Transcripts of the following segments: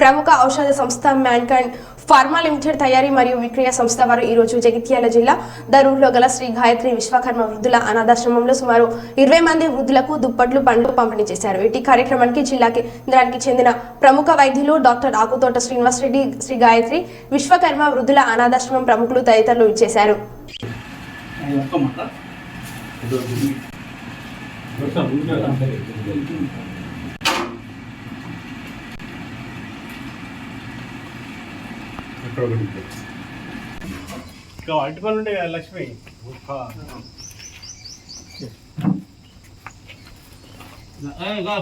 ప్రముఖ ఔషధ సంస్థ మ్యాన్కైండ్ ఫార్మా లిమిటెడ్ తయారీ మరియు విక్రయ సంస్థ వారు ఈ రోజు జగిత్యాల జిల్లా దరూర్లో గల శ్రీ గాయత్రి విశ్వకర్మ వృద్ధుల అనాథాశ్రమంలో సుమారు ఇరవై మంది వృద్ధులకు దుప్పట్లు పండ్లు పంపిణీ చేశారు. ఇటీ కార్యక్రమానికి జిల్లా కేంద్రానికి చెందిన ప్రముఖ వైద్యులు డాక్టర్ ఆకుతోట శ్రీనివాస్ రెడ్డి శ్రీ గాయత్రి విశ్వకర్మ వృద్ధుల అనాథాశ్రమం ప్రముఖులు తదితరులు ఇచ్చేశారు. ఇంకా అరటిపళ్ళు ఉండే కదా లక్ష్మి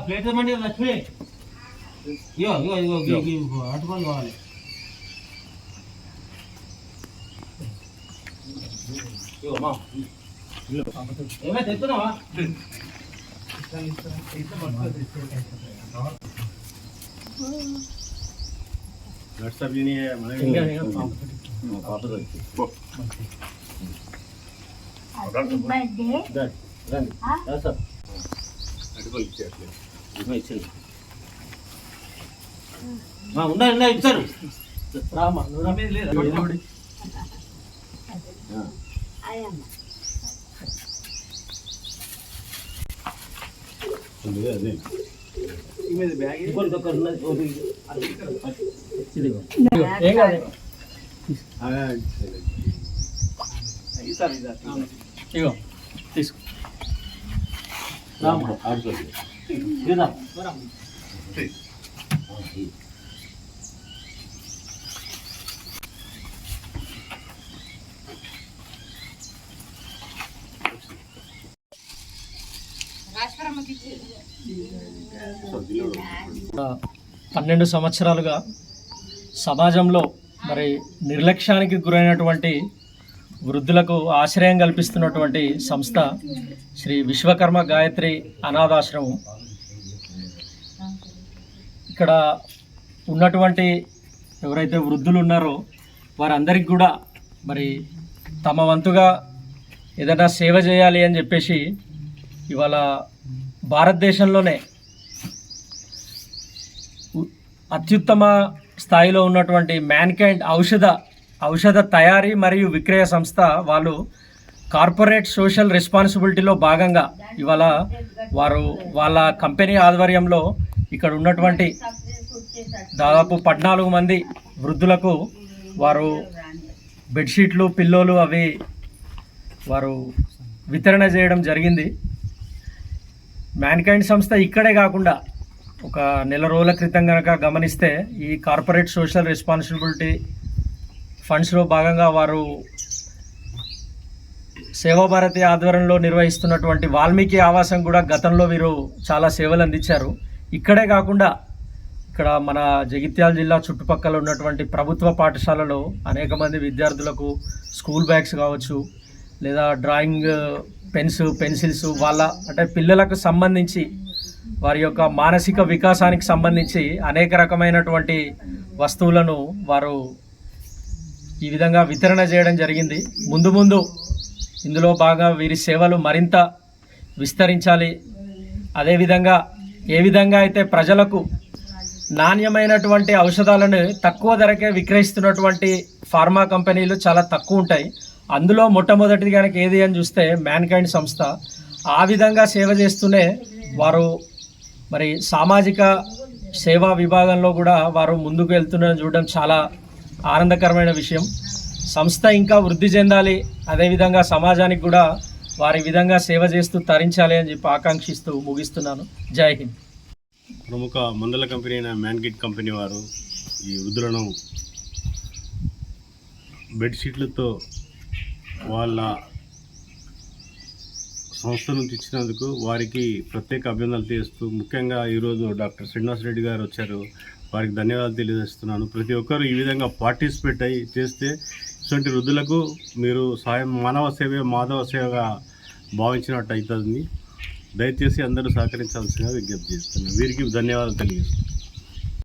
ప్లేట్ ఇవ్వండి లక్ష్మి ఇగో ఇగో ఇగో ఇగో, ఇగో అటుకొని కావాలి ఇగో మా ఏమైనా తెస్తున్నావా వాట్సాప్ చేయని ఉన్నాయి ఉన్నాయి ఇచ్చారు. రామా అయ్యమ్మ అదే ఇంకోటి ఇదిగో ఇగో తీసుకో పన్నెండు సంవత్సరాలుగా సమాజంలో మరి నిర్లక్ష్యానికి గురైనటువంటి వృద్ధులకు ఆశ్రయం కల్పిస్తున్నటువంటి సంస్థ శ్రీ విశ్వకర్మ గాయత్రి అనాథాశ్రమం. ఇక్కడ ఉన్నటువంటి ఎవరైతే వృద్ధులు ఉన్నారో వారందరికీ కూడా మరి తమ వంతుగా ఏదైనా సేవ చేయాలి అని చెప్పేసి ఇవాళ భారతదేశంలోనే ఉ- అత్యుత్తమ స్థాయిలో ఉన్నటువంటి మ్యాన్కైండ్ ఔషధ ఔషధ తయారీ మరియు విక్రయ సంస్థ వాళ్ళు కార్పొరేట్ సోషల్ రెస్పాన్సిబిలిటీలో భాగంగా ఇవాళ వారు వాళ్ళ కంపెనీ ఆధ్వర్యంలో ఇక్కడ ఉన్నటువంటి దాదాపు పద్నాలుగు మంది వృద్ధులకు వారు బెడ్షీట్లు పిల్లోలు అవి వారు వితరణ చేయడం జరిగింది. మ్యాన్కైండ్ సంస్థ ఇక్కడే కాకుండా ఒక నెల రోజుల క్రితం కనుక గమనిస్తే ఈ కార్పొరేట్ సోషల్ రెస్పాన్సిబిలిటీ ఫండ్స్లో భాగంగా వారు సేవాభారతి ఆధ్వర్యంలో నిర్వహిస్తున్నటువంటి వాల్మీకి ఆవాసం కూడా గతంలో వీరు చాలా సేవలు అందించారు. ఇక్కడే కాకుండా ఇక్కడ మన జగిత్యాల జిల్లా చుట్టుపక్కల ఉన్నటువంటి ప్రభుత్వ పాఠశాలలో అనేక మంది విద్యార్థులకు స్కూల్ బ్యాగ్స్ కావచ్చు లేదా డ్రాయింగ్ పెన్స్ పెన్సిల్స్ వాళ్ళ అంటే పిల్లలకు సంబంధించి వారి యొక్క మానసిక వికాసానికి సంబంధించి అనేక రకమైనటువంటి వస్తువులను వారు ఈ విధంగా వితరణ చేయడం జరిగింది. ముందు ముందు ఇందులో బాగా వీరి సేవలు మరింత విస్తరించాలి. అదేవిధంగా ఏ విధంగా అయితే ప్రజలకు నాణ్యమైనటువంటి ఔషధాలను తక్కువ ధరకే విక్రయిస్తున్నటువంటి ఫార్మా కంపెనీలు చాలా తక్కువ ఉంటాయి. అందులో మొట్టమొదటిది కనుక ఏది అని చూస్తే మ్యాన్కైండ్ సంస్థ. ఆ విధంగా సేవ చేస్తూనే వారు మరి సామాజిక సేవా విభాగంలో కూడా వారు ముందుకు వెళ్తున్నారని చూడడం చాలా ఆనందకరమైన విషయం. సంస్థ ఇంకా వృద్ధి చెందాలి అదేవిధంగా సమాజానికి కూడా వారి విధంగా సేవ చేస్తూ తరించాలి అని చెప్పి ఆకాంక్షిస్తూ ముగిస్తున్నాను. జై హింద్. ప్రముఖ మందుల కంపెనీ అయిన మ్యాన్గిట్ కంపెనీ వారు ఈ వృద్ధులను బెడ్షీట్లతో వాళ్ళ సంస్థ నుంచి ఇచ్చినందుకు వారికి ప్రత్యేక అభినందనలు చేస్తూ ముఖ్యంగా ఈరోజు డాక్టర్ శ్రీనివాస్ రెడ్డి గారు వచ్చారు. వారికి ధన్యవాదాలు తెలియజేస్తున్నాను. ప్రతి ఒక్కరు ఈ విధంగా పార్టిసిపేట్ అయ్యి చేస్తే ఇటువంటి వృద్ధులకు మీరు సాయం మానవ సేవ మాధవ సేవగా భావించినట్టు అవుతుంది దయచేసి అందరూ సహకరించాల్సిందిగా విజ్ఞప్తి చేస్తున్నాను. వీరికి ధన్యవాదాలు తెలియజేస్తున్నాను.